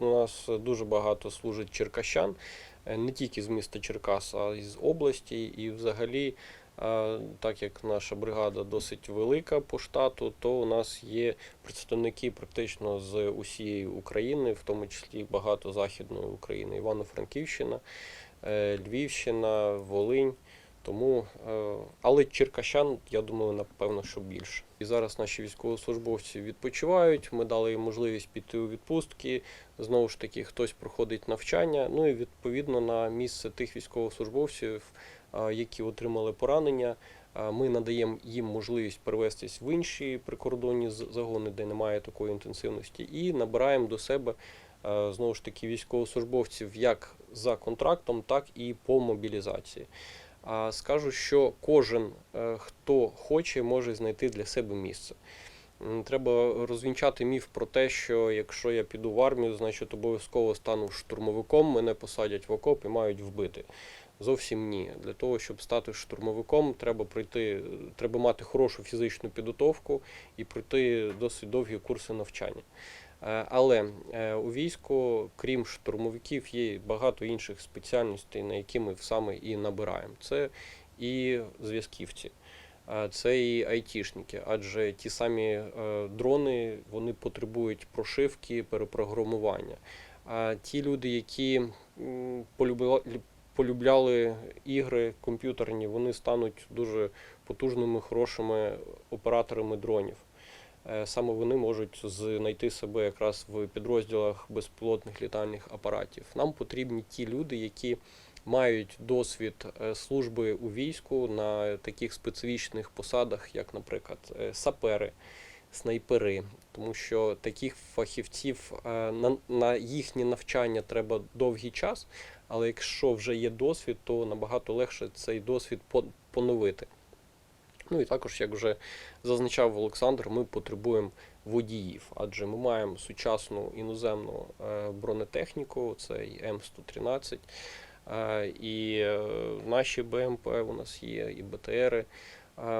у нас дуже багато служить черкащан, е, не тільки з міста Черкас, а й з області. І взагалі, е, так як наша бригада досить велика по штату, то у нас є представники практично з усієї України, в тому числі багато Західної України, Івано-Франківщина, е, Львівщина, Волинь. Тому, е, але черкащан, я думаю, напевно, що більше. І зараз наші військовослужбовці відпочивають. Ми дали їм можливість піти у відпустки. Знову ж таки, хтось проходить навчання. Ну і відповідно на місце тих військовослужбовців, е, які отримали поранення. е, Ми надаємо їм можливість перевестись в інші прикордонні загони, де немає такої інтенсивності, і набираємо до себе знову ж таки військовослужбовців як за контрактом, так і по мобілізації. А скажу, що кожен, е, хто хоче, може знайти для себе місце. Треба розвінчати міф про те, що якщо я піду в армію, значить обов'язково стану штурмовиком, мене посадять в окоп і мають вбити. Зовсім ні. Для того, щоб стати штурмовиком, треба пройти, треба мати хорошу фізичну підготовку і пройти досить довгі курси навчання. Е, Але е, у війську, крім штурмовиків, є багато інших спеціальностей, на які ми саме і набираємо. Це і зв'язківці, е, це і айтішники, адже ті самі дрони вони потребують прошивки, перепрограмування. А ті люди, які полюбляли ігри комп'ютерні, вони стануть дуже потужними, хорошими операторами дронів. Е, Саме вони можуть знайти себе якраз в підрозділах безпілотних літальних апаратів. Нам потрібні ті люди, які мають досвід е, служби у війську на таких специфічних посадах, як, наприклад, е, сапери, снайпери, тому що таких фахівців на їхнє навчання треба довгий час, але якщо вже є досвід, то набагато легше цей досвід поновити. Ну і також, як вже зазначав Олександр, ми потребуємо водіїв, адже ми маємо сучасну іноземну е, бронетехніку, це М113, е, і е, наші БМП у нас є, і БТРи.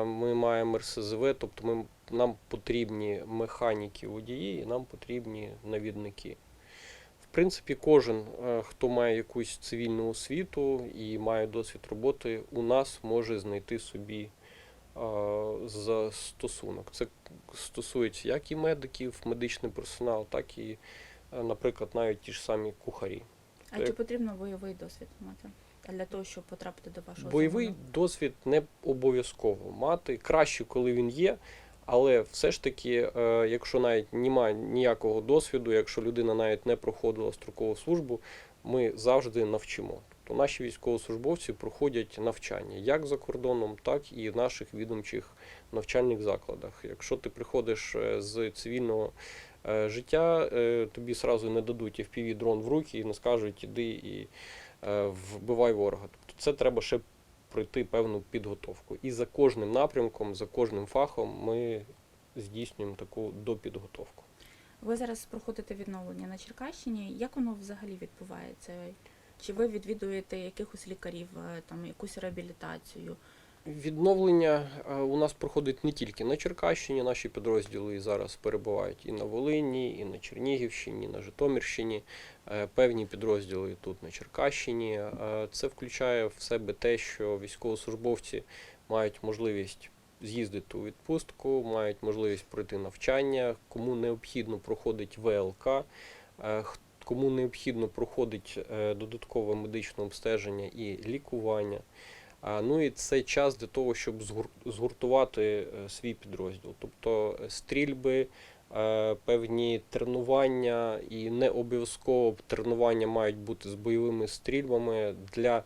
Ми маємо РСЗВ, тобто ми, нам потрібні механіки водії, і нам потрібні навідники. В принципі, кожен, хто має якусь цивільну освіту і має досвід роботи, у нас може знайти собі е, застосунок. Це стосується як і медиків, медичний персонал, так і, е, наприклад, навіть ті ж самі кухарі. А чи потрібно бойовий досвід мати для того, щоб потрапити до вашого Бойовий загону? досвід не обов'язково мати. Краще, коли він є. Але все ж таки, е, якщо навіть немає ніякого досвіду, якщо людина навіть не проходила строкову службу, ми завжди навчимо. Тобто наші військовослужбовці проходять навчання як за кордоном, так і в наших відомчих навчальних закладах. Якщо ти приходиш е, з цивільного е, життя, е, тобі сразу не дадуть fpv дрон в руки і не скажуть іди і вбивай ворога. Тобто це треба ще пройти певну підготовку. І за кожним напрямком, за кожним фахом ми здійснюємо таку допідготовку. Ви зараз проходите відновлення на Черкащині. Як воно взагалі відбувається? Чи ви відвідуєте якихось лікарів, е, там якусь реабілітацію? Відновлення е, у нас проходить не тільки на Черкащині, наші підрозділи зараз перебувають і на Волині, і на Чернігівщині, і на Житомирщині. Е, Певні підрозділи тут на Черкащині. Це включає в себе те, що військовослужбовці мають можливість з'їздити у відпустку, мають можливість пройти навчання, кому необхідно проходить ВЛК, кому необхідно проходить е, додаткове медичне обстеження і лікування. Ну і це час для того, щоб згур- згуртувати е, свій підрозділ. Тобто стрільби, е, певні тренування, і не обов'язково тренування мають бути з бойовими стрільбами. Для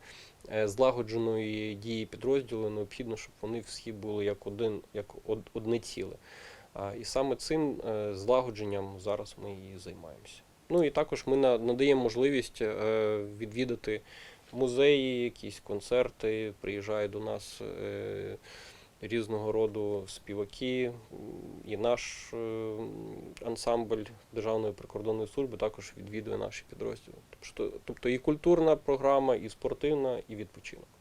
злагодженої дії підрозділу необхідно, щоб вони всі були як один, як од- одне ціле. І саме цим злагодженням зараз ми і займаємося. Ну і також ми на- надаємо можливість е, відвідати музеї, якісь концерти, приїжджають до нас е, різного роду співаки, і наш е, ансамбль Державної прикордонної служби також відвідує наші підрозділи. Тобто, тобто і культурна програма, і спортивна, і відпочинок.